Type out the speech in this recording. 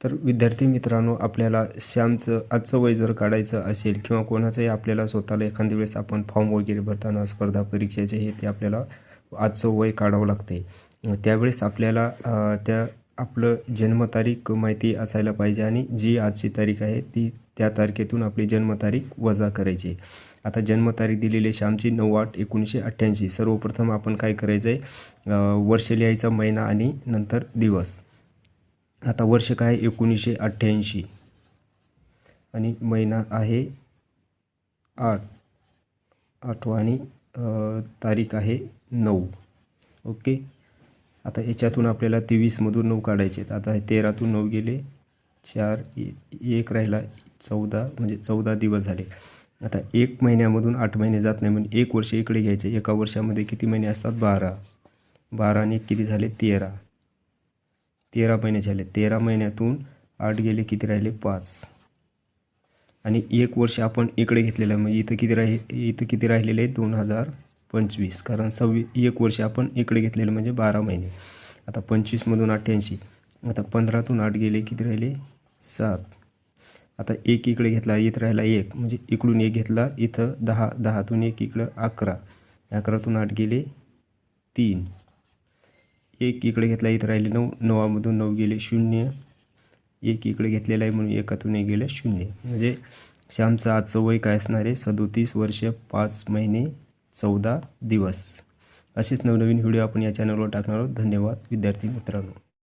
तर विद्यार्थी मित्रांनो आपल्याला श्यामचं आजचं वय जर काढायचं असेल किंवा कोणाचंही आपल्याला स्वतःला एखाद्या वेळेस आपण फॉर्म वगैरे भरताना स्पर्धा परीक्षेचे हे ते आपल्याला आजचं वय काढावं लागते. त्यावेळेस आपल्याला त्या आपलं जन्मतारीख माहिती असायला पाहिजे आणि जी आजची तारीख आहे ती त्या तारखेतून आपली जन्मतारीख वजा करायची. आता जन्मतारीख दिलेली श्यामची नऊ आठ एकोणीसशे अठ्ठ्याऐंशी. सर्वप्रथम आपण काय करायचं आहे वर्ष लिहायचा महिना आणि नंतर दिवस. आता वर्ष काय? आहे? एकोणीसशे अठ्ठ्याऐंशी. आणि महिना आहे आठ. आठवा आणि तारीख आहे नऊ. ओके? आता याच्यातून आपल्याला तेवीसमधून नऊ काढायचे आहेत. आता हे तेरातून नऊ गेले. चार एक राहिला. चौदा म्हणजे चौदा दिवस झाले. आता एक महिन्यामधून आठ महिने जात नाही म्हणजे एक वर्ष इकडे घ्यायचे. एका वर्षामध्ये किती महिने असतात? बारा. बारा आणि एक किती झाले? तेरा. तेरा महिने झाले. तेरा महिन्यातून आठ गेले किती राहिले? पाच. आणि एक वर्ष आपण इकडे घेतलेलं आहे. म्हणजे इथं किती राहि इथं किती राहिलेले? आहे दोन हजार पंचवीस. कारण सव्वी एक वर्ष आपण इकडे घेतलेलं म्हणजे बारा महिने. आता पंचवीसमधून अठ्ठ्याऐंशी. आता पंधरातून आठ गेले किती राहिले? सात. आता एक इकडे घेतला इथं राहिला एक. म्हणजे इकडून एक घेतला इथं दहा दहातून एक इकडं अकरा. अकरातून आठ गेले तीन. एक इकडे घेतला इथं राहिले नऊ नवामधून नऊ गेले शून्य. एक इकडे घेतलेला आहे म्हणून एकातून एक गेलं शून्य. म्हणजे श्यामचं आजचं वय काय असणार आहे? सदोतीस वर्ष पाच महिने चौदा दिवस. असेच नवनवीन व्हिडिओ आपण या चॅनलवर टाकणार आहोत. धन्यवाद विद्यार्थी मित्रांनो.